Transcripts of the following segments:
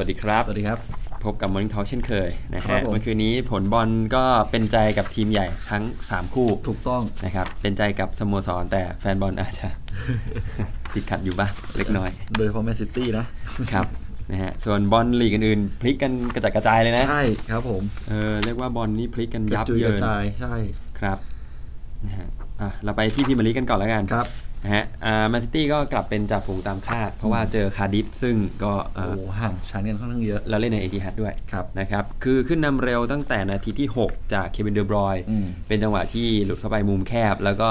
วัสดีครับ สวัสดีครับ พบกับ Morning Talk เช่นเคยนะครัฮะบผม เมื่อคืนนี้ผลบอลก็เป็นใจกับทีมใหญ่ทั้ง 3 คู่ถูกต้องนะครับ เป็นใจกับสโมสรแต่แฟนบอลอาจจะ ติดขัดอยู่บ้างเล็กน้อยโดยเฉพาะแมนซิตี้นะครับนะฮะส่วนบอลลีกอื่นๆพลิกกันกระจัดกระจายเลยนะใช่ครับผมเออเรียกว่าบอลนี่พลิกกันกยัระบจุยเยิกระนจายใช่ครับนะฮะอะเราไปที่พรีเมียร์ลีกกันก่อนแล้วกัน ครับ นะฮะอ่าแมนซิตี้ก็กลับเป็นจ่าฝูงตามคาด เพราะว่าเจอคาร์ดิฟซึ่งก็เอ่โอ้อโหห่างชั้นกันค่อนข้างเยอะ แล้วเล่นในเอทีฮัดด้วยครับนะครับ คือขึ้นนำเร็วตั้งแต่นาทีที่ 6 จากเควินเดอบรอยน์อืมเป็นจังหวะที่หลุดเข้าไปมุมแคบ แล้วก็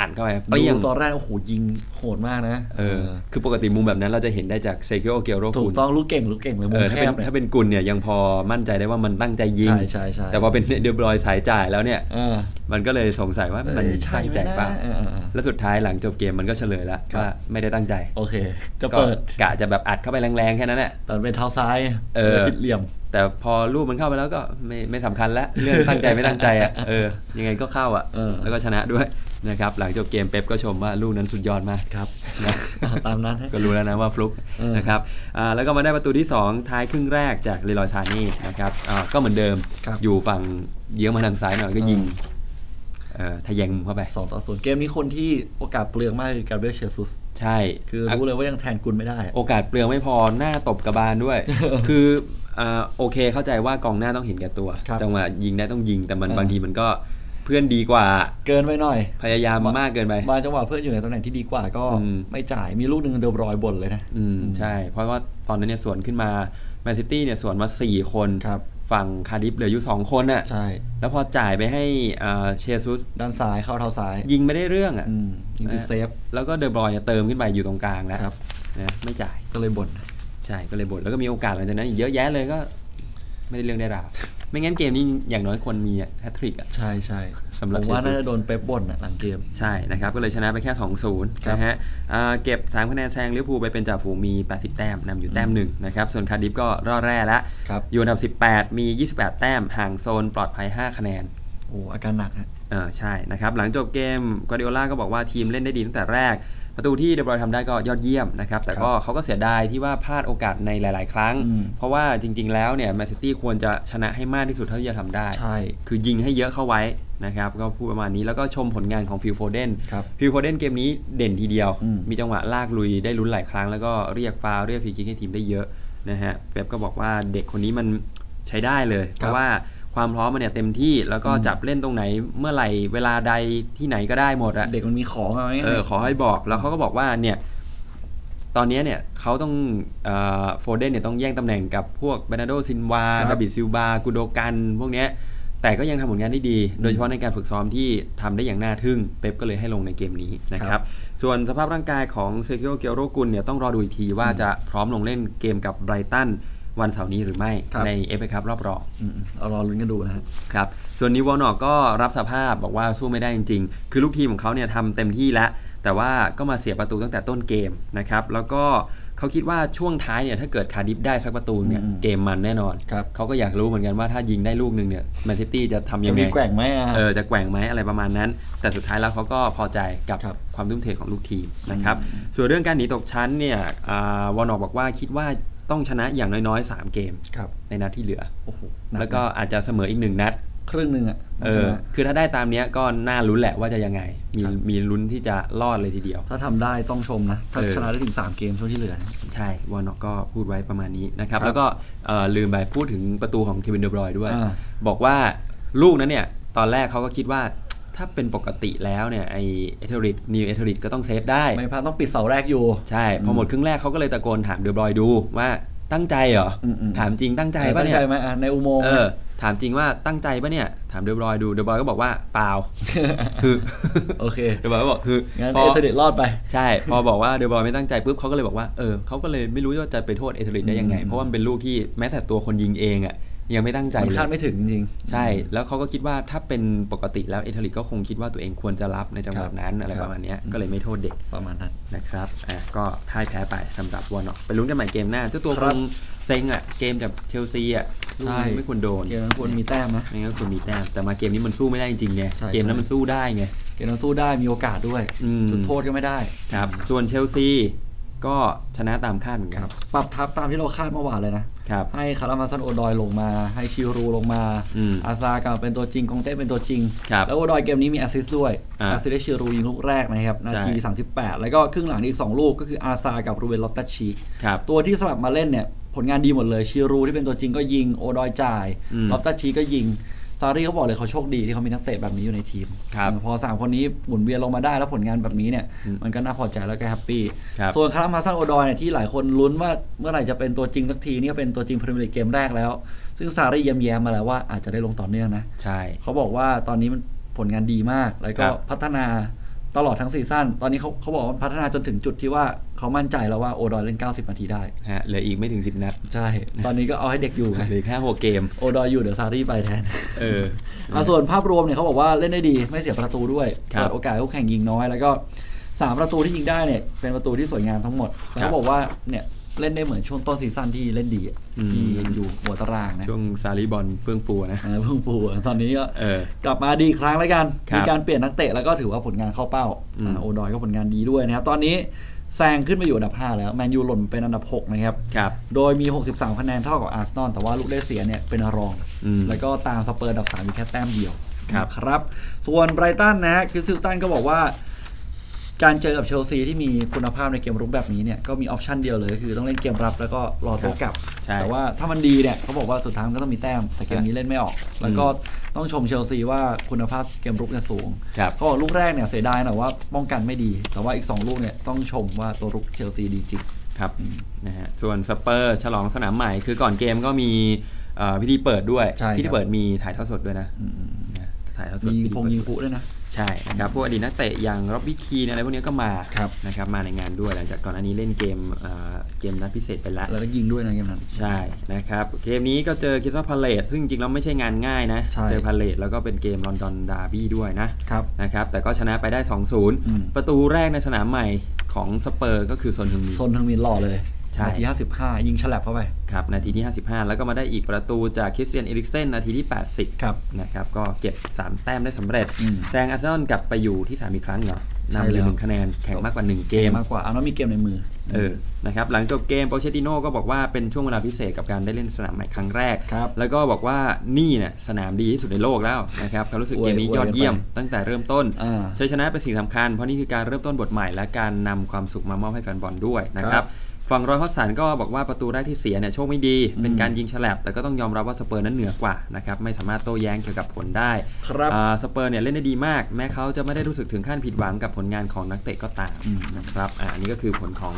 อัดเข้าไปเปรี้ยงดูตอนแรกโอ้โหยิงโหดมากนะเออคือปกติมุมแบบนั้นเราจะเห็นได้จากเซคิโอเกโรถูกุกนต้องลูกเก่งลูกเก่งเลยมุเอมอแคถ้าเป็นบเนี่ยถ้าเป็นกุลเนี่ยยังพอมั่นใจได้ว่ามันตั้งใจยิงใช่ใช่ใช่แต่พอเป็นเดอบรอยน์สายจ่ายแล้วเนี่ยเออมันก็เลยสงสัยว่ามันเอ้ยใช่ตั้งไหมใจนะเปล่าเออเออเออแล้วสุดท้ายหลังจบเกมมันก็เฉลยแล้วครับว่าไม่ได้ตั้งใจโอเค จะก็เปิดกะจะแบบอัดเข้าไปแรงๆแค่นั้นแหละแต่เป็นเท้าซ้ายเออผิดเหลี่ยม แต่พอรูปมันเข้าไปแล้วก็ไม่ไม่สำคัญแล้วเรื่องตั้งใจไม่ตั้งใจอะเออยังไงก็เข้าอะเออแล้วก็ชนะด้วย นะครับหลังจบเกมเป๊ปก็ชมว่าลูกนั้นสุดยอดมากครับนะเอาตามนั้นฮะก็รู้แล้วนะว่าฟลุกเออนะครับอ่าแล้วก็มาได้ประตูที่ 2 ท้ายครึ่งแรกจากเลรอยซานี่นะครับอ่าก็เหมือนเดิมครับอยู่ฝั่งเยื้องมาทางซ้ายหน่อยก็ยิงเอ่อทะแยงมุมเข้าไปสองต่อศูนย์เกมนี้คนที่โอกาสเปลืองมากคือกาเบรียลเชซุส ใช่ คือรู้เลยว่ายังแทนกุลไม่ได้อะโอกาสเปลืองไม่พอหน้าตบกระบาลด้วย คืออ่าโอเคเข้าใจว่ากองหน้าต้องเห็นแก่ตัวครับจังหวะยิงได้ต้องยิงแต่มันเออบางทีมันก็เพื่อนดีกว่า เกินไปหน่อย พยายามมากเกินไปบางจังหวะเพื่อนอยู่ในตำแหน่งที่ดีกว่าก็อืมไม่จ่ายมีลูกหนึ่งเดอบรอยบ่นเลยนะอืมใช่ เพราะว่าตอนนั้นเนี่ยสวนขึ้นมาแมนซิตี้เนี่ยสวนมา 4 คนครับฝั่งคาร์ดิฟเหลืออยู่ 2 คนน่ะใช่แล้วพอจ่ายไปให้อ่าเชซุสด้านซ้ายเข้าเท้าซ้าย ยิงไม่ได้เรื่องอะอืมยิงติดเซฟแล้วก็เดอบรอยน์เนี่ยเติมขึ้นไปอยู่ตรงกลางแล้วครับนะไม่จ่ายก็เลยบ่นใช่ก็เลยบ่นแล้วก็มีโอกาสหลังจากนั้นอีกเยอะแยะเลยก็ ไม่ได้เรื่องได้ราว ไม่งั้นเกมนี้อย่างน้อยควรมีแฮตทริกอะใช่ใช่สำหรับผมว่าเชลซีน่าจะโดนเป๊ปบ่นอะหลังเกม ใช่นะครับก็เลยชนะไปแค่ 2-0ครับนะฮะอ่าเก็บ3คะแนนแซงลิเวอร์พูลไปเป็นจ่าฝูงมี 80 แต้มนำอยู่แต้มหนึ่งนะครับส่วนคาร์ดิฟก็รอดแร่แล้วครับอยู่อันดับ 18 มี 28 แต้มห่างโซนปลอดภัย 5 คะแนนโอ้อาการหนักฮะเออใช่นะครับหลังจบเกมกวาดิโอล่าก็บอกว่าทีมเล่นได้ดีตั้งแต่แรก ประตูที่เดบรอยน์ทำได้ก็ยอดเยี่ยมนะครับ แต่ก็เขาก็เสียดายที่ว่าพลาดโอกาสในหลาย ๆ ครั้งอืมเพราะว่าจริง ๆ แล้วเนี่ยแมนซิตี้ควรจะชนะให้มากที่สุดเท่าที่จะทำได้ใช่คือยิงให้เยอะเข้าไว้นะครับก็พูดประมาณนี้แล้วก็ชมผลงานของฟิลโฟเดนครับฟิลโฟเดนเกมนี้เด่นทีเดียวอืมมีจังหวะลากลุยได้ลุ้นหลายครั้ง แล้วก็เรียกฟาวล์เรียกฟรีคิกให้ทีมได้เยอะนะฮะเป๊ปก็บอกว่าเด็กคนนี้มันใช้ได้เลย เพราะว่า ความพร้อมมันเนี่ยเต็มที่แล้วก็จับเล่นตรงไหนเมื่อไหร่เวลาใดที่ไหนก็ได้หมดอะเด็กมันมีของเอาไว้เออขอให้บอกแล้วเขาก็บอกว่าเนี่ยตอนนี้เนี่ยเขาต้องโฟเดนเนี่ยต้องแย่งตำแหน่งกับพวกเบนาโดซินวาครับดาบิดซิลบากูโดกันพวกเนี้ยแต่ก็ยังทำผลงานได้ดี โดยเฉพาะในการฝึกซ้อมที่ทำได้อย่างน่าทึ่ง เป๊ปก็เลยให้ลงในเกมนี้นะคครัรับบส่วนสภาพร่างกายของเซคิโอเกโรกุลเนี่ยต้องรอดูอีกทีว่าจะพร้อมลงเล่นเกมกับไบรตัน วันเสาร์นี้หรือไม่ครับในเอฟเอคัพรอบรองอืมเอารอลุ้นกันดูนะฮะครับ ส่วนนิววอลนอกก็รับสภาพบอกว่าสู้ไม่ได้จริง ๆ คือลูกทีมของเขาเนี่ยทำเต็มที่แล้ว แต่ว่าก็มาเสียประตูตั้งแต่ต้นเกมนะครับ แล้วก็เขาคิดว่าช่วงท้ายเนี่ยถ้าเกิดคาร์ดิฟได้สักประตูเนี่ยอืมเกมมันแน่นอนครับเขาก็อยากรู้เหมือนกันว่าถ้ายิงได้ลูกหนึ่งเนี่ยแมนซิตี้จะทำยัจะงไงมีแกว่งไหมอะเออจะแกว่งไหมอะไรประมาณนั้น แต่สุดท้ายแล้วเขาก็พอใจกับครับความทุ่มเทของลูกทีมนะครับส่วนเรื่องการหนีตกชั้นเนี่ยอ่าวอนอกบอกว่าคิดว่า ต้องชนะอย่างน้อยๆ 3 เกมครับในนัดที่เหลือโอ้โหหนัแล้วก็อาจจะเสมออีกหนึ่งนัด ครึ่งหนึ่งอะเออ คือถ้าได้ตามเนี้ยก็น่าลุ้นแหละว่าจะยังไง มีครับมีลุ้นที่จะรอดเลยทีเดียว ถ้าทำได้ต้องชมนะ ถ้าเออชนะได้ถึง 3 เกมช่วงที่เหลือ ใช่วอนอกก็พูดไว้ประมาณนี้นะครับครับแล้วก็เอ่อลืมไปพูดถึงประตูของเควินเดอบรอยน์ด้วยอ่าบอกว่าลูกนั้นเนี่ยตอนแรกเขาก็คิดว่า ถ้าเป็นปกติแล้วเนี่ยไอเอเทอริดนิวเอเทอริดก็ต้องเซฟได้ ไม่พลาดต้องปิดเสาแรกอยู่ ใช่ พอหมดครึ่งแรกเขาก็เลยตะโกนถามเดอบรอยน์ดูว่าตั้งใจเหรออมอืมถามจริงตั้งใจเออปะตั้งเนี่ยใจไหมอะในอุโมงค์เอนะอถามจริงว่าตั้งใจปะเนี่ย ถามเดอบรอยน์ดูเดอบรอยน์ก็บอกว่าเปล่าคือโอเคเดอบรอยน์ก็บอกคืองั้นพอเอเทเดตรอดไป ใช่ พอบอกว่าเดอบรอยน์ไม่ตั้งใจปุ๊บเขาก็เลยบอกว่าเออเขาก็เลยไม่รู้ว่าจะไปโทษเอเทอริดได้ยังไงอืมเพราะว่ามันเป็นลูกที่แม้แต่ตัวคนยิงเองอะ ยังไม่ตั้งใจมันเลคาดยไม่ถึงจริงๆใช่ แล้วเขาก็คิดว่าถ้าเป็นปกติแล้วเอเทอริดก็คงคิดว่าตัวเองควรจะรับในจังหวะนั้นอะไรครับประมาณเนี้ยก็เลยไม่โทษเด็กประมาณนั้นนะครับอะก็พ่ายแพ้ไปสำหรับวอร์น็อกไปลุ้นกันใหม่เกมหน้าเจ้าตัวคครับงเซ็งอะเกมกับเชลซีอะลูกใช่นี้ไม่ควรโดนเกมนั้นควรมีแต้มนะไม่งั้นควรมีแต้มแต่มาเกมนี้มันสู้ไม่ได้จริงๆไงใช่เกมนั้นใช่มันสู้ได้ไงเกมนั้นสู้ได้มีโอกาสด้วยอืมจุดโทษก็ไม่ได้ครับส่วนเชลซี ก็ชนะตามคาดเหมือนกันปรับทับตามที่เราคาดเมื่อวานเลยนะครับให้คารามาซันโอดอยลงมา ให้คิวรูลงมาอืมอาซากลับมาเป็นตัวจริงกองเต้เป็นตัวจริงครับแล้วโอดอยเกมนี้มีแอสซิสต์ด้วยอ่าแอสซิสต์ได้คิวรูยิงลูกแรกนะครับ นาทีใช่38 แล้วก็ครึ่งหลังอีก 2 ลูกก็คืออาซากับรูเวนลอฟตัชชีครับตัวที่สลับมาเล่นเนี่ยผลงานดีหมดเลยชิรูที่เป็นตัวจริงก็ยิง โอดอยจ่ายอืมลอฟตัชชีก็ยิง ซารีเขาบอกเลยเขาโชคดีที่เขามีนักเตะแบบนี้อยู่ในทีมครับพอสามคนนี้หมุนเวียนลงมาได้แล้วผลงานแบบนี้เนี่ยอืมมันก็น่าพอใจแล้วก็แฮปปี้ครับส่วนคารามาซันโอดอยเนี่ยที่หลายคนลุ้นว่าเมื่อไหร่จะเป็นตัวจริงสักทีนี่ก็เป็นตัวจริงพรีเมียร์ลีกเกมแรกแล้ว ซึ่งซารีแย้มๆมาแล้วว่าอาจจะได้ลงต่อเนื่องนะ ใช่ เขาบอกว่าตอนนี้มันผลงานดีมาก แล้วก็ครับพัฒนา ตลอดทั้งซีซั่นตอนนี้เขาเขาบอกว่าพัฒนาจนถึงจุดที่ว่าเขามั่นใจแล้วว่าโอดอยเล่น 90 นาทีได้ฮะเหลืออีกไม่ถึง 10 นัด ใช่ ตอนนี้ก็เอาให้เด็กอยู่ไงเหลือแค่หกเกม โอดอยอยู่เดี๋ยวซารีไปแทน เอออะส่วนภาพรวมเนี่ยเขาบอกว่าเล่นได้ดีไม่เสียประตูด้วยครับเปิดโอกาสให้คู่แข่งยิงน้อยแล้วก็สามประตูที่ยิงได้เนี่ยเป็นประตูที่สวยงามทั้งหมดครัแล้วบเขาบอกว่าเนี่ย เล่นได้เหมือนช่วงต้นซีซั่นที่เล่นดีอะอืมที่อยู่หัวตารางนะช่วงซาลีบอลเฟื่องฟูนะเออเพิ่งฟูอะตอนนี้ก็เออกลับมาดีอีกครั้งแล้วกันครับมีการเปลี่ยนนักเตะแล้วก็ถือว่าผลงานเข้าเป้าอืมอ่าโอดอยก็ผลงานดีด้วยนะครับ ตอนนี้แซงขึ้นมาอยู่อันดับ 5 แล้ว แมนยูหล่นเป็นอันดับ 6 นะครับครับโดยมี 63 คะแนนเท่ากับอาร์เซนอลแต่ว่าลูกได้เสียเนี่ยเป็นรองอืมแล้วก็ตามสเปอร์อันดับ3มีแค่แต้มเดียวครับครับ ส่วนไบรตันนะฮะคริสซิลตันก็บอกว่า การเจอกับเชลซีที่มีคุณภาพในเกมรุกแบบนี้เนี่ยก็มีออปชันเดียวเลยก็คือต้องเล่นเกมรับแล้วก็รอโต้กลับ ใช่แต่ว่าถ้ามันดีเนี่ยเขาบอกว่าสุดท้ายมันก็ต้องมีแต้ม แต่เกมนี้เล่นไม่ออก แล้วก็ต้องชมเชลซีว่าคุณภาพเกมรุกเนี่ยสูงครับเขาบอกลูกแรกเนี่ยเสียดายหน่อยว่าป้องกันไม่ดี แต่ว่าอีก 2 ลูกเนี่ยต้องชมว่าตัวรุกเชลซีดีจริงครับนะฮะส่วนสเปอร์ฉลองสนามใหม่คือก่อนเกมก็มีเอ่อพิธีเปิดด้วยใช่ครับพิธีเปิดมีถ่ายทอดสดด้วยนะนะ ถ่ายทอดสดมีพิธีพงเปิดยิงพุด้วยนะ ใช่นะครับพวกอดีตนักเตะอย่างร็อบบี้คีนอะไรพวกนี้ก็มาครับนะครับมาในงานด้วยหลังจากก่อนอันนี้เล่นเกมเอ่อเกมนัดพิเศษไปแล้วแล้วก็ยิงด้วยนะเกมนั้นใช่นะครับเกมนี้ก็เจอคิสซาพาเลตซึ่งจริงๆแล้วไม่ใช่งานง่ายนะใช่เจอพาเลตแล้วก็เป็นเกมลอนดอนดาร์บี้ด้วยนะครับนะครับแต่ก็ชนะไปได้อืม2-0 ประตูแรกในสนามใหม่ของสเปอร์ก็คือโซนฮึงมิโซนทางมินหล่อเลยใช่ นาที 55 ยิงฉลับเข้าไป ครับ นาทีที่ 55 แล้วก็มาได้อีกประตูจากคริสเตียนเอริกเซนนาทีที่ 80 ครับ นะครับ ก็เก็บ 3 แต้มได้สำเร็จอืมแซงอาร์เซนอลกลับไปอยู่ที่ 3 อีกครั้งเหรอใช่นำอแล้ยู่วหนึ่งคะแนนแข่งมากกว่า 1 เกมมากกว่าเอาแล้วมีเกมในมือ เออ นะครับ หลังจบเกมโปเชติโน่ก็บอกว่าเป็นช่วงเวลาพิเศษกับการได้เล่นสนามใหม่ครั้งแรกครับแล้วก็บอกว่านี่เนี่ยสนามดีที่สุดในโลกแล้วนะครับเขารู้สึกอวยเกมนี้ยอดเยี่ยมอวยไปตั้งแต่เริ่มต้นอ่าชัยชนะเป็นสิ่งสำคัญเพราะนี่คือการเริ่มต้นบทใหม่และการนำความสุขมามอบให้แฟนบอลด้วยนะคครัรับบ ฝั่งรอยฮอตสันก็บอกว่าประตูแรกที่เสียเนี่ยโชคไม่ดี เป็นอืมการยิงฉลับแต่ก็ต้องยอมรับว่าสเปอร์นั้นเหนือกว่านะครับไม่สามารถโต้แย้งเกี่ยวกับผลได้ครับอ่าสเปอร์เนี่ยเล่นได้ดีมาก แม้เขาจะไม่ได้รู้สึกถึงขั้นผิดหวังกับผลงานของนักเตะก็ตามอืมนะครับอ่าอันนี้ก็คือผลของ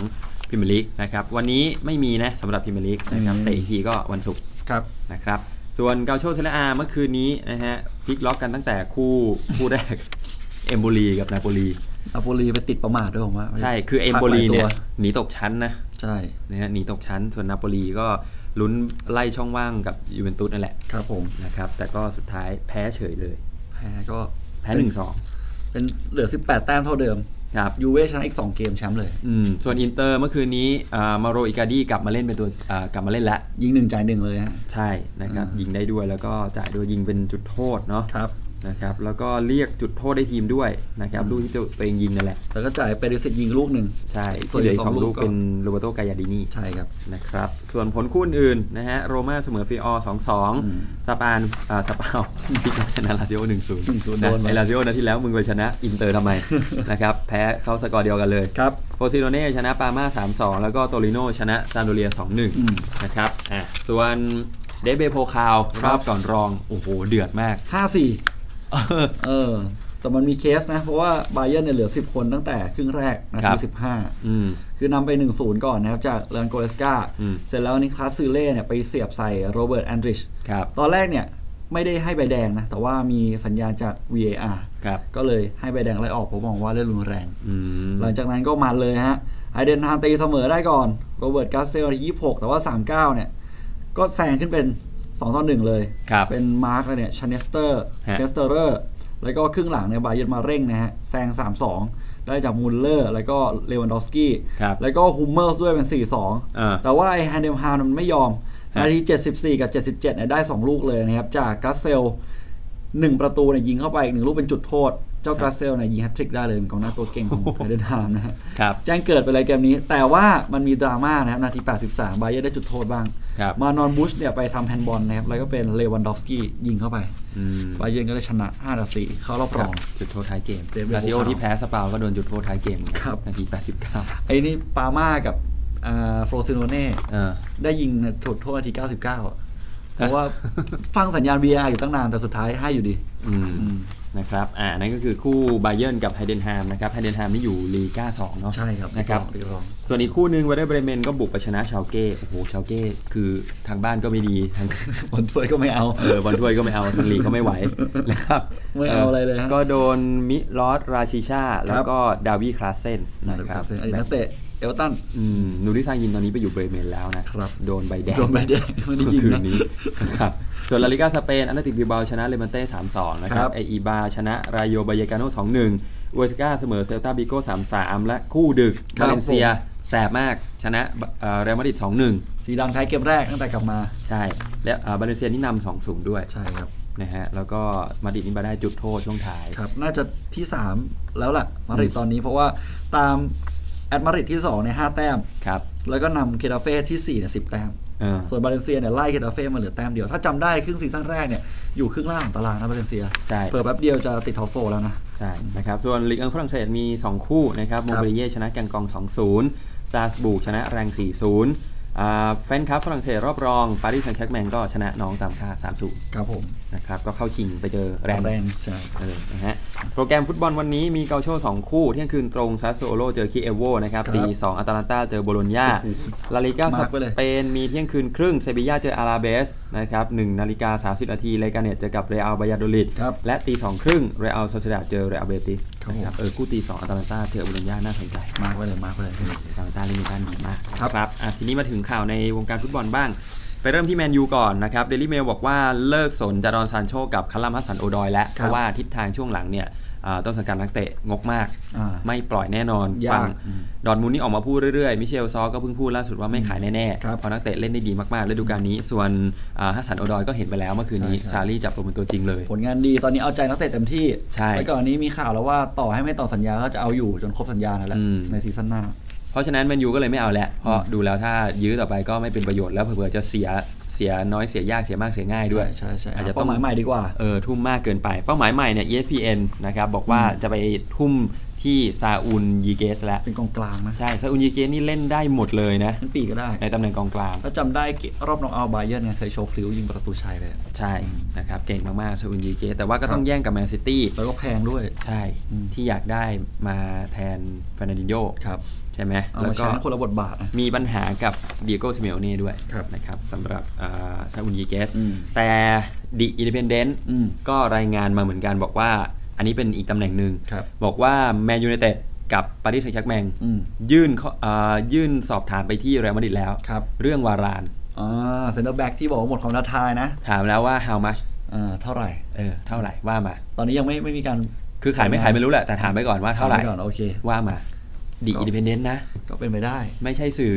พรีเมียร์ลีกนะครับวันนี้ไม่มีนะสำหรับพรีเมียร์ลีกนะครับอืมเตะอีกทีก็วันศุกร์ครับนะครับส่วนเกาโชเซเลอาเมื่อคืนนี้นะฮะพลิกล็อกกันตั้งแต่คู่คู่แรกเอมโบลีกับนาโปลีนาโปลีไปติดประมาทด้วยผมว่า ใช่ คือเอมโบลีเนี่ยหนีตกชั้นนะ ใช่นะฮะหนีตกชั้นส่วนนาโปลีก็ลุ้นไล่ช่องว่างกับยูเวนตุสนั่นแหละครับผมนะครับ แต่ก็สุดท้ายแพ้เฉยเลยแพ้ก็แพ้หนึ่งสองเป็นเหลือ 18 แต้มเท่าเดิมครับยูเว่ชนะอีก 2 เกมแชมป์เลยอืมส่วนอินเตอร์เมื่อคืนนี้อ่ามาโรอิกาดีกลับมาเล่นเป็นตัวอ่ากลับมาเล่นแล้ว ยิงหนึ่งจ่ายหนึ่งเลยฮะใช่นะครับอืมยิงได้ด้วยแล้วก็จ่ายด้วยยิงเป็นจุดโทษเนาะครับ นะครับแล้วก็เรียกจุดโทษได้ทีมด้วยนะครับลูกที่ตัวเองยิงนั่นแหละแล้วก็จ่ายเปริสิตยิงลูกหนึ่งใช่ส่ที่วนเหลืออีอีกกสองสองลูลูกกก็เป็นโรเบโตกายาดินีใช่ครับนะครับส่วนผลคู่อื่นนะฮะโรม่าเสมอฟีออสองสองอืมสปานอ่าสปาพิกชนะลาซิโอหนึ่งศูนย์1-0นะโดนมาไอลาซิโอนะที่แล้วมึงไปชนะอินเตอร์ทำไมนะครับแพ้เข้าสกอร์เดียวกันเลยครับโปซิโนเน่ชนะปาม่า3-2แล้วก็โตริโนชนะซานโดเรียอืม2-1นะครับอะส่วนเดเบโพคาวครัรบอบก่อนรอง โอ้โห เดือดมากห้าสี่ เออ แต่มันมีเคสนะ เพราะว่าบาเย r n เนี่ยเหลือ 10 คนตั้งแต่ครึ่งแรกนาครัทีบสิบห้าอืมคือนำไป 1-0 ก่อนนะครับ จากเลนโกเลสกาอืมเสร็จแล้วนิคลาสซูเล่เนี่ยไปเสียบใส่โรเบิร์ตแอนดริชครับตอนแรกเนี่ยไม่ได้ให้ใบแดงนะ แต่ว่ามีสัญญาณจาก VAR ครับก็เลยให้ใบแดงไล่ออกผมมองว่าเล่นรุนแรงอืมหลังจากนั้นก็มันเลยฮะไอเดนฮานตีเสมอได้ก่อนโรเบิร์ตกาสเซลที่ 26 แต่ว่า 39 เนี่ย ก็แซงขึ้นเป็น 2ต่อ1เลยครับเป็นมาร์กเนี่ยชาเนสเตอร์ฮะเคสเตอร์แล้วก็ครึ่งหลังเนี่ยบาเยร์นมาเร่งนะฮะแซง 3-2 ได้จากมูลเลอร์ แล้วก็เลวันดอฟสกี้ครับแล้วก็ฮุมเมอร์สด้วยเป็นอ่า4-2 แต่ว่าไอแฮนเดมฮานมันไม่ยอมฮะนาที 74 กับ 77เนี่ยได้ 2 ลูกเลยนะครับ จากกัสเซลหนึ่งประตูเนี่ยยิงเข้าไปอีกหนึ่งลูกเป็นจุดโทษ เจ้ากราเซลเนี่ยยิงแฮตทริกได้เลยเป็นกองหน้าตัวเก่งของไฮเดนฮามนะฮะครับแจ้งเกิดไปเลยเกมนี้ แต่ว่ามันมีดราม่านะครับ นาที 83 บาเยอร์ได้จุดโทษบ้างครับมานอนบุชเนี่ยไปทำแฮนด์บอลนะครับ แล้วก็เป็นเลวันดอฟสกี้ยิงเข้าไปอืมบาเยอร์ก็เลยชนะ5ต่อ4เข้ารอบครรัอบงจุดโทษท้ายเกมเดวิดลาซิโอโบคาวที่แพ้สปาก็โดนจุดโทษท้ายเกมครับนาที89ไอ้นี่ปาม่ากับอ่าโฟรซิโนเน่เออได้ยิงจุดโทษนาที 99อะเพราะว่าฟังสัญญาณ VR อยู่ตั้งนานแต่สุดท้ายให้อยู่ดีอืมอืม นะครับ อ่า นั่นก็คือคู่ไบเย r n กับไฮเดน h ามนะครับ ไฮเดน h ามนี่อยู่ลีก้า2เนาะ ใช่ครับ นะครับเรียกร้องส่วนอีกคู่หนึ่งว e เดอร์เบรเมนก็บุกไปชนะชาวเก้ โอ้โห ชาวเก้ คือทางบ้านก็ไม่ดี ทางบอลถ้วยก็ไม่เอา เออบอลถ้วยก็ไม่เอา ทางลีกก็ไม่ไหวนะครับ ไม่เอาอะไรเลยฮะก็โดนมิลอสราชิชา แล้วก็ดาวีคลาสเซนนะครับอดีตนักเตะเอเวอร์ตันอืมนูริซายินตอนนี้ไปอยู่เบรเมนแล้วนะครับ โดนใบแดง โดนใบแดงไม่ได้ยิงเมื่อคืนะนนี้นะครับ ส่วนลาลิกาสเปนอันเลติกบิลบาชนะเลมันเต้3-2นะครัครับบไออีบาชนะรายโยบายกาโน2-1อเวสกาเสมอเซลตาบิโก้3-3และคู่ดึกครับบาเลนเซียผมแสบมากชนะเอ่อเรอัลมาดริด2-1สีดำท้ายเกมแรกตั้งแต่กลับมา ใช่ และเอ่อบาเลนเซียนี่นำ2-0ด้วย ใช่ครับนะฮะแล้วก็มาดริดนี่มาได้จุดโทษช่วงท้ายครับน่าจะที่ 3 แล้วล่ะมาดริดตอนนี้เพราะว่าตามแอดมาดริดที่2เนี่ย5แต้มครับแล้วก็นำเคตาเฟ่ที่4เนี่ย10แต้มเออ ส่วนบาเลนเซียเนี่ยไล่เคตาเฟ่มาเหลือแต้มเดียว ถ้าจำได้ครึ่งซีซั่นแรกเนี่ยอยู่ครึ่งล่างของตารางนะบาเลนเซียใช่เปิดแป๊บเดียวจะติดท็อปโฟร์แล้วนะใช่นะครับส่วนลีกอังฝรั่งเศสมี 2 คู่นะครับโมเบลีเย่ชนะแกงกอง 2-0ซาสบูกชนะแรง 4-0อ่าแฟนคัพฝรั่งเศสรอบรองปารีสแซงต์แชร์กแมงก็ชนะน้องตามคาด3-0ครับผม นะครับก็เข้าชิงไปเจอแรงแรงใช่เออนะฮะโปรแกรมฟุตบอลวันนี้มีเกาโชสองคู่เที่ยงคืนตรงซาสโซโลเจอคีเอโวนะครับครับตี2อัตแลนตาเจอโบโลญญาโอ้โหลาลิกามาสร์คไว้เลยเปนมีเที่ยงคืนครึ่งเซบีย่าเจออาราเบสนะครับ1นาฬิกา30นาทีเลกาเนตเจอกับเรอัลบายาโดลิดครับและตีสองครึ่งเรอัลโซเซดาเจอเรอัลเบติสครับผมนะเออคู่ตีสองอัตแลนตาเจอโบโลญญาน่าสนใจมาร์กไว้เลยมาร์กไว้เลยอัตแลนตาเล่นในบ้านดีมากครับครับอะทีนี้มาถึงข่าวในวงการฟุตบอลบ้าง ไปเริ่มที่แมนยูก่อนนะครับเดลี่เมลบอกว่าเลิกสนจารอนซานโชกับคารัมฮัสสันโอดอยแล้วเพราะว่าทิศทางช่วงหลังเนี่ยอ่าต้นสังกัดนักเตะงกมากอ่าไม่ปล่อยแน่นอนยากฟังอืมดอร์ทมุนด์นี่ออกมาพูดเรื่อยๆ มิเชลซอก็เพิ่งพูดล่าสุดว่าไม่ขายแน่ครับๆเพราะนักเตะเล่นได้ดีมากๆฤดูกาลนี้ ส่วนอ่าฮัสสันโอดอยก็เห็นไปแล้วเมื่อคืนนี้ใช่ใช่ซารี่จับตัวเป็นตัวจริงเลย ผลงานดีตอนนี้เอาใจนักเตะเต็มที่ใช่ไว้ก่อนนี้มีข่าวแล้วว่าต่อให้ไม่ต่อสัญญาก็จะเอาอยู่จนครบสัญญานั่นแหละอืมในซีซั่นหน้า เพราะฉะนั้นแมนยูก็เลยไม่เอาแล้วเพราะดูแล้วถ้ายื้อต่อไปก็ไม่เป็นประโยชน์แล้วเผื่อๆจะเสียเสียน้อยเสียยากเสียมากเสียง่ายด้วยใช่ใช่อาจจะต้เป้าองหมายใหม่ดีกว่าเออทุ่มมากเกินไปเป้าหมายใหม่เนี่ย ESPN นะครับบอกว่าจะไปทุ่มที่ซาอุลยีเกสแล้วเป็นกองกลางนะใช่ซาอุลยีเกสนี่เล่นได้หมดเลยนะเป็นปีกก็ได้ในตำแหน่งกองกลางถ้าจำได้รอบน็อกเอาท์บาเยิร์นไงเคยโชว์พลิ้วยิงประตูชัยไปใช่นะครับเก่งมากๆซาอุลยีเกสแต่ว่าก็ครับต้องแย่งกับแมนซิตี้แล้วก็แพงด้วยใช่อืมที่อยากได้มาแทนฟานาดินโยครับ ใช่ไหมเอาแล้วมาก็ใช้คนละบทบาทนะมีปัญหากับเดียโกซิเมโอเน่ด้วยครับนะครับสำหรับซาอุลยีเกสอืมแต่ดิอินดิเพนเดนต์อืมก็รายงานมาเหมือนกันบอกว่า อันนี้เป็นอีกตำแหน่งหนึ่งครับบอกว่าแมนยูไนเต็ดกับปารีสแซงต์แชร์กแมงอืมยื่นข้ออ่ายื่นสอบถามไปที่เรอัลมาดริดแล้วครับเรื่องวารานอ่าเซนเตอร์แบ็กที่บอกว่าหมดความท้าทายนะ ถามแล้วว่า how much อ่าเท่าไหร่เออเท่าไหร่ว่ามา ตอนนี้ยังไม่ไม่มีการคือขายไม่ขายไม่รู้แหละแต่ถามไปก่อนว่าเท่าไหร่ถมปก่อนโอเคว่ามา ดิก็อินดิเพนเดนต์นะ ก็เป็นไปได้ ไม่ใช่สื่อ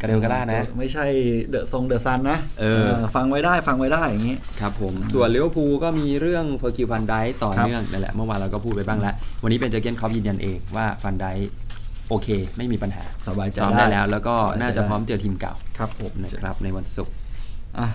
กระเดวกระล่านะ ไม่ใช่เดอะทรงเดอะซันนะเออฟังไว้ได้ฟังไว้ได้อย่างนี้ครับผม ส่วนลิเวอร์พูลก็มีเรื่องเฟอร์คิวฟันไดต่อครับเนื่องนั่นแหละเมื่อวานเราก็พูดไปบ้างแล้ว วันนี้เป็นเจอร์เกนครอปยืนยันเองว่าฟันไดโอเค ไม่มีปัญหาสบายใจซ้อมได้แล้ว แล้วก็สบายใจน่าจะพร้อมเจอทีมเก่าครับผมนะครับในวันศุกร์อะ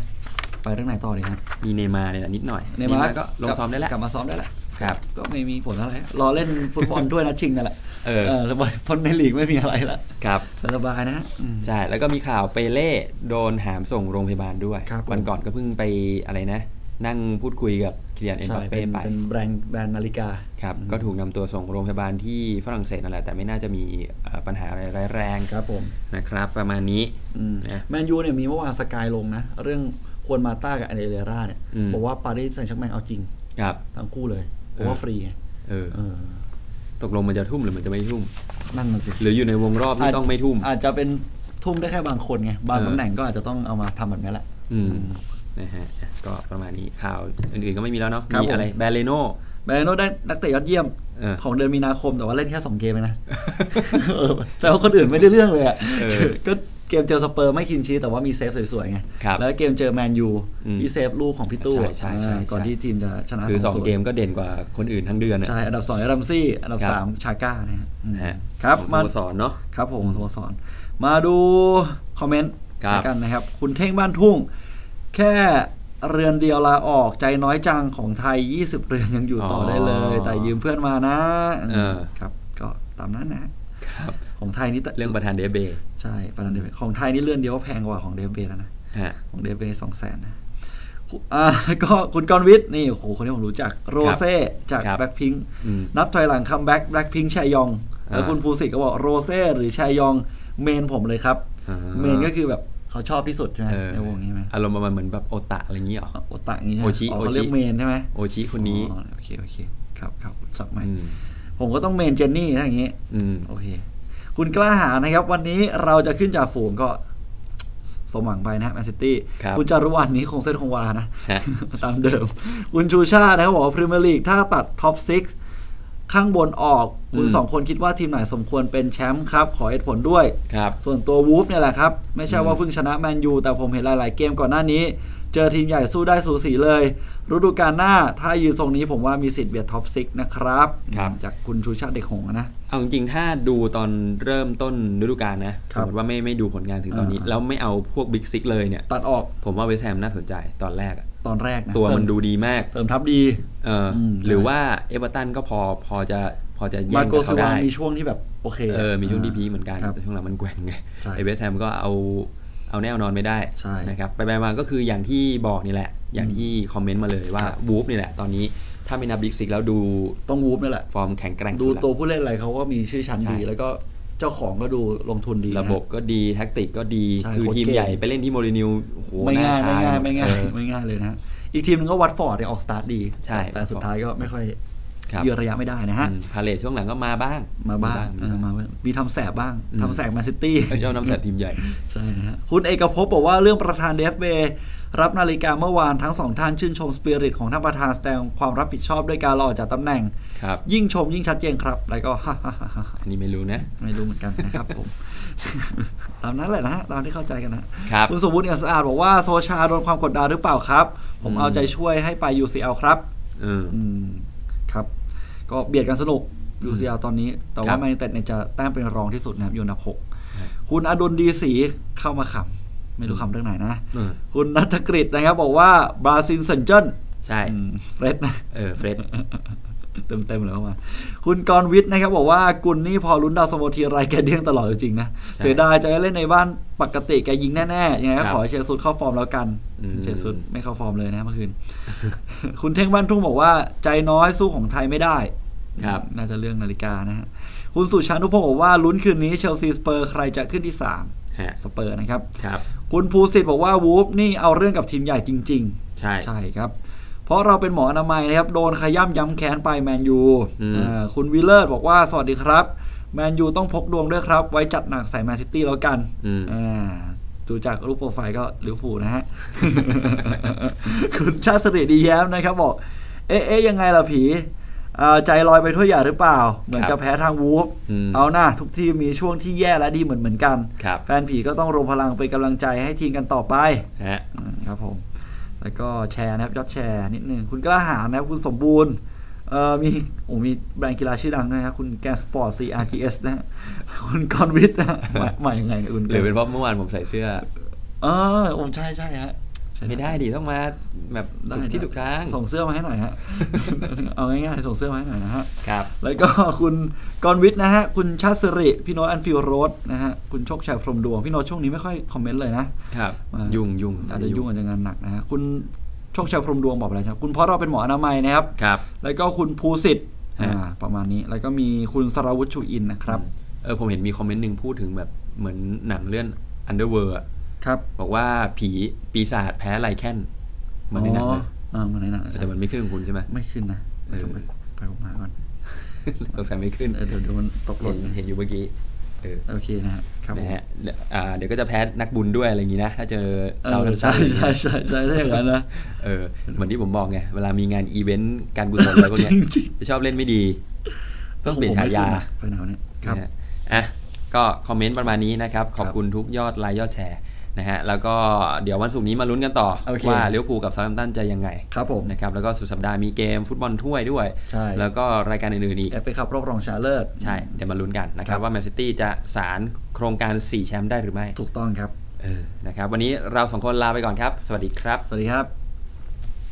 ไปเรื่องไหนต่อดีครับมีเนย์มาร์เนี่ยนิดหน่อยในมาร์ก็ลงซ้อมได้แล้วกลับมาซ้อมได้แล้วครับก็ไม่มีผลอะไรรอเล่นฟุตบอลด้วยนะชิงนั่นแหละ เออแล้วบอลพ้นในลีกไม่มีอะไรละครับสบายๆนะอืมใช่แล้วก็มีข่าวเปเล่โดนหามส่งโรงพยาบาลด้วยครับผมวันก่อนก็เพิ่งไปอะไรนะ นั่งพูดคุยกับเคียนเอ็นใช่บัปเป็เป้นไปเป็นแบรนด์แบรนด์นาฬิกาครับก็ถูกนำตัวส่งโรงพยาบาลที่ฝรั่งเศสนั่นแหละแต่ไม่น่าจะมีเอ่อปัญหาอะไรร้ายแรงครับผมนะครับ ประมาณนี้อืมนะแมนยูเนี่ยมีเมื่อวานสกายลงนะ เรื่องควรมาต้ากับอเดเรราเนี่ยอืมบอกว่าปารีสแซงต์แชร์กแมงเอาจริงครับทั้งคู่เลยเพราะว่าฟรีไงเออเออ ตกลงมันจะทุ่มหรือมันจะไม่ทุ่ม นั่นน่ะสิหรืออยู่ในวงรอบที่ต้องไม่ทุ่ม อาจจะเป็นทุ่มได้แค่บางคนไงบางเออตำแหน่งก็อาจจะต้องเอามาทำแบบนี้แหละ อืมนะฮะก็ประมาณนี้ข่าวอื่นๆก็ไม่มีแล้วเนาะครับมีอะไรผมแบรเลโนแบรโนได้นักเตะยอดเยี่ยมเออของเดือนมีนาคมแต่ว่าเล่นแค่ 2 เกมเองนะเออแต่ว่าคนอื่นไม่ได้เรื่องเลยอะเออก็ เกมเจอสเปอร์ไม่คินชีสแต่ว่ามีเซฟสวยๆไงครับแล้วเกมเจอแมนยูอืมที่เซฟลูกของพี่ตู้ใช่ใช่ใช่อ่าก่อนใช่ที่ทีมจะชนะคือสอง2-0เกมก็เด่นกว่าคนอื่นทั้งเดือนอะใช่ อันดับ2รัมซี่ อันดับครับ3ชาก้านะฮะอืมนะฮะครับของสมาโมสรเนาะครับผมสโมสร มาดูคอมเมนต์ครับกันนะครับ คุณเท่งบ้านทุ่ง แค่เรือนเดียวลาออกใจน้อยจังของไทย 20 เรือนยังอยู่ต่อได้เลย แต่ยืมเพื่อนมานะเออครับก็ตามนั้นนะครับ ของไทยนี่แต่เรื่องประธานเดฟเบย์ใช่ประธานเดฟเบย์ของไทยนี่เรือนเดียวก็แพงกว่าของเดฟเบย์แล้วนะฮะของเดฟเบย์สองแสนนะอ่าแล้วก็คุณกรณ์วิทย์นี่โอ้โหคนนี้ผมรู้จักโรเซ่จากครับแบ็คพิงอืมนับถอยหลังคัมแบ็กแบล็คพิงชายอง แล้วอ่าคุณภูสิทธิ์ก็บอกโรเซ่หรือชายองเมนผมเลยครับอ่าเมนก็คือแบบเขาชอบที่สุดใช่ไหมเออในวงนี้ไหมอารมณ์ประมาณเหมือนแบบโอตะอะไรอย่างงี้เหรอโอตะอย่างนี้ใช่ไหมโอชิอ๋อโอชิเขาเรียกเมนใช่ไหมโอชิคนนี้อ๋อโอเคโอเคครับครับสับใหม่อืมผมก็ต้องเมนเจนนี่ถ้าอย่างนี้อืมโอเค คุณกล้าหาญนะครับ วันนี้เราจะขึ้นจากฝูงก็สมหวังไปนะแมนซิตี้ครับคุณจารุวรรณนี้คงเส้นคงวานะฮะตามเดิม คุณชูชาตินะครับบอกว่าพรีเมียร์ลีกถ้าตัดท็อปซิกข้างบนออก คุณอืมสองคนคิดว่าทีมไหนสมควรเป็นแชมป์ครับ ขอเหตุผลด้วยครับส่วนตัววูฟเนี่ยแหละครับ ไม่ใช่ว่าอืมเพิ่งชนะแมนยูแต่ผมเห็นหลาย ๆ เกมก่อนหน้านี้ เจอทีมใหญ่สู้ได้สูสีเลย ฤดูกาลหน้า ถ้ายืนทรงนี้ผมว่ามีสิทธิ์เบียดท็อปซิกนะครับครับ จากคุณชูชาติเด็กหงส์นะ เอาจริงๆ ถ้าดูตอนเริ่มต้นฤดูกาลนะคสรับมมติว่าไม่ไม่ดูผลงานถึงตอนนี้อ่าแล้วไม่เอาพวกบิ๊กซิกเลยเนี่ย ตัดออกผมว่าเวสต์แฮมน่าสนใจตอนแรกอะตอนแรกนะตัวเสริมันดูดีมาก เสริมทัพดีเอออมหรือว่าเอเวอร์ตันก็พอพอจะพอจะแย่มางโกกับซิเขาวาได้มีช่วงที่แบบโอเคเออมีช่วงที่พีคเหมือนกันครับแต่ช่วงหลังมันแกว่งไงใช่ไอเวสต์แฮมก็เอา เอาแน่นอนไม่ได้ใช่นะครับไปไปมาก็คืออย่างที่บอกนี่แหละ อย่างที่คอมเมนต์มาเลยว่าครับวูฟนี่แหละตอนนี้ถ้าไม่นับบิ๊กซิกแล้วดูต้องวูฟนี่แหละฟอร์มแข็งแกร่งดูสุดละตัวผู้เล่นอะไรเขาก็มีชื่อชั้นใช่ดี แล้วก็เจ้าของก็ดูลงทุนดีนระบบก็ดีแท็กติกก็ดีใช่คือโค้ชทีมเก่งใหญ่ไปเล่นที่โมรินิวโอ้โหไม่ง่ายหน้ไม่ง่ายชไม่ง่ายเออไม่ง่ายเลยนะฮะอีกทีมนึงก็วัตฟอร์ดเนี่ยออกสตาร์ทดี ใช่ แต่สุดท้ายก็ไม่ค่อย ครับยืนระยะไม่ได้นะฮะอืมพาเลทช่วงหลังก็มาบ้างมาบ้างมีเออมาบ้างมีทำแสบบ้างอืมทำแสบแมนซิตี้เออเจ้าน้ำแสบทีมใหญ่ใช่นะฮะคุณเอกภพบอกว่าเรื่องประธานเดฟเบรับนาฬิกาเมื่อวานทั้งสองท่านชื่นชมสปิริตของท่านประธานแสดงความรับผิดชอบด้วยการลาออกจากตำแหน่งครับยิ่งชมยิ่งชัดเจนครับ แล้วก็อันนี้ไม่รู้นะ ไม่รู้เหมือนกันนะครับผม ตามนั้นแหละนะฮะตามที่เข้าใจกันนะครับคุณสมบูรณ์เอี่ยมสะอาดบอกว่าโซชาโดนความกดดันหรือเปล่าครับ ผมอืมเอาใจช่วยให้ไป UCL ครับเอออืมครับ ก็เบียดกันสนุก UCL ตอนนี้ แต่ครัว่าบแมนยูเต็ดเนี่ยจะแต้มเป็นรองที่สุดนะครับอยู่อันดับหกครับคุณอดุลดีศรีเข้ามาขำไม่รู้ขำเรื่องไหนนะเออคุณนัทกฤษนะครับบอกว่าบราซิลเซนเจิ้นใช่อืมเฟรดนะเออเฟรดเต็มเต็มๆเลยเข้ามา คุณกรณ์วิทย์นะครับ บอกว่ากุลนี่พอลุ้นดาวสโมทีไรแกเดี้ยงตลอดจริงๆนะใช่เสียดายจะได้เล่นในบ้านปกติแกยิงแน่ๆยังไงก็ครับขอให้เชยร์ซุดเข้าฟอร์มแล้วกันอืมเชยร์ซุดไม่เข้าฟอร์มเลยนะเมื่อคืน คุณเท่งบ้านทุ่งบอกว่าใจน้อยสู้ของไทยไม่ได้ ครับ น่าจะเรื่องนาฬิกานะฮะคุณสุชานุพงศ์บอกว่าลุ้นคืนนี้เชลซีสเปอร์ใครจะขึ้นที่สามฮะสเปอร์นะครับครับ คุณภูสิทธิ์บอกว่าวูฟนี่เอาเรื่องกับทีมใหญ่จริง ๆ ใช่ใช่ครับ เพราะเราเป็นหมออนามัยนะครับ โดนขย้ำย้ำแค้นไปแมนยูอืมอ่าคุณวิลเลอร์บอกว่าสวัสดีครับแมนยูต้องพกดวงด้วยครับ ไว้จัดหนักใส่แมนซิตี้แล้วกันอืมอ่าดูจากรูปโปรไฟล์ก็ลิเวอร์พูลนะฮะ คุณชาติสิริดีแย้มนะครับบอก เอ๊ะเอ๊ะยังไงล่ะผีอ่า ใจลอยไปทั่วใหญ่หรือเปล่า เหมือนครับจะแพ้ทางวูฟอืมเอาหน้าทุกทีมมีช่วงที่แย่และดีเหมือนเหมือนกันครับแฟนผีก็ต้องรวมพลังเป็นกำลังใจให้ทีมกันต่อไปฮะอืมครับผม แล้วก็แชร์นะครับยอดแชร์นิดนึงคุณกล้าหาญนะครับคุณสมบูรณ์เอ่อมีโอ้มีแบรนด์กีฬาชื่อดังด้วยนะครับคุณแกนสปอร์ต CRGS นะฮะคุณกรณ์วิทย์นะฮะหมายหมายยังไงคุณหรือเป็นเพราะเมื่อวานผมใส่เสื้อ เออผมใช่ใช่ฮะใช่ ไม่ได้ดิต้องมาแบบได้ถูกที่ได้ถูกทางส่งเสื้อมาให้หน่อยฮะเอาง่ายๆส่งเสื้อมาให้หน่อยนะฮะครับแล้วก็คุณกรณ์วิทย์นะฮะคุณชาติสิริพี่โน้ตอันฟิลโรสนะฮะคุณโชคชัยพรหมดวงพี่โน้ตช่วงนี้ไม่ค่อยคอมเมนต์เลยนะครับมายุ่งยุ่งอาจจะยุ่งอาจจะงานหนักนะฮะคุณโชคชัยพรหมดวงบอกอะไรครับคุณเพราะเราเป็นหมออนามัยนะครับครับ แล้วก็คุณภูสิทธิ์ฮะอ่าประมาณนี้แล้วก็มีคุณสราวุฒิชูอินนะครับเออผมเห็นมีคอมเมนต์หนึ่งพูดถึงแบบเหมือนหนังเรื่อง Underworld อะ ครับ บอกว่าผีปีศาจแพ้ไลแคนเหมือนในหนังอ๋อเลยอ่าเหมือนในหนังแต่มันไม่ขึ้นของคุณใช่ไหมไม่ขึ้นนะเออเดี๋ยวไปไปผมหาก่อนสงสัยไม่ขึ้นเออเดี๋ยวเดี๋ยวมันตกหเห็ล่นนเห็นอยู่เมื่อกี้เออโอเคนะฮะครับผมนะฮะเดี๋ยวอ่าเดี๋ยวก็จะแพ้นักบุญด้วยอะไรอย่างงี้นะ ถ้าเจอเอเสาอทันใช่ใช่ใช่ใช่ถ้าอย่างนั้นนะเออเหมือนที่ผมบอกไง เวลามีงานอีเวนต์การกุศลอะไรพวกเนี้ยจริงจะชอบเล่นไม่ดี ต้องเปลี่ยนฉายาไปไหนวะเนี่ยครับนะฮะอะก็คอมเมนต์ประมาณนี้นะครับ ขอบคุณทุกยอดไลค์ยอดแชร์ นะฮะแล้วก็เดี๋ยววันศุกร์นี้มาลุ้นกันต่อโอเคว่าลิเวอร์พูลกับซาร์แฮมป์ตันจะยังไงครับผมนะครับแล้วก็สุดสัปดาห์มีเกมฟุตบอลถ้วยด้วยใช่แล้วก็รายการอื่นๆอีกเอฟเอคัพรอบรองชนะเลิศใช่เดี๋ยวมาลุ้นกันนะครัครับบว่าแมนซิตี้จะสารโครงการ 4 แชมป์ได้หรือไม่ ถูกต้องครับเออนะครับวันนี้เราสองคนลาไปก่อนครับ สวัสดีครับ สวัสดีครับ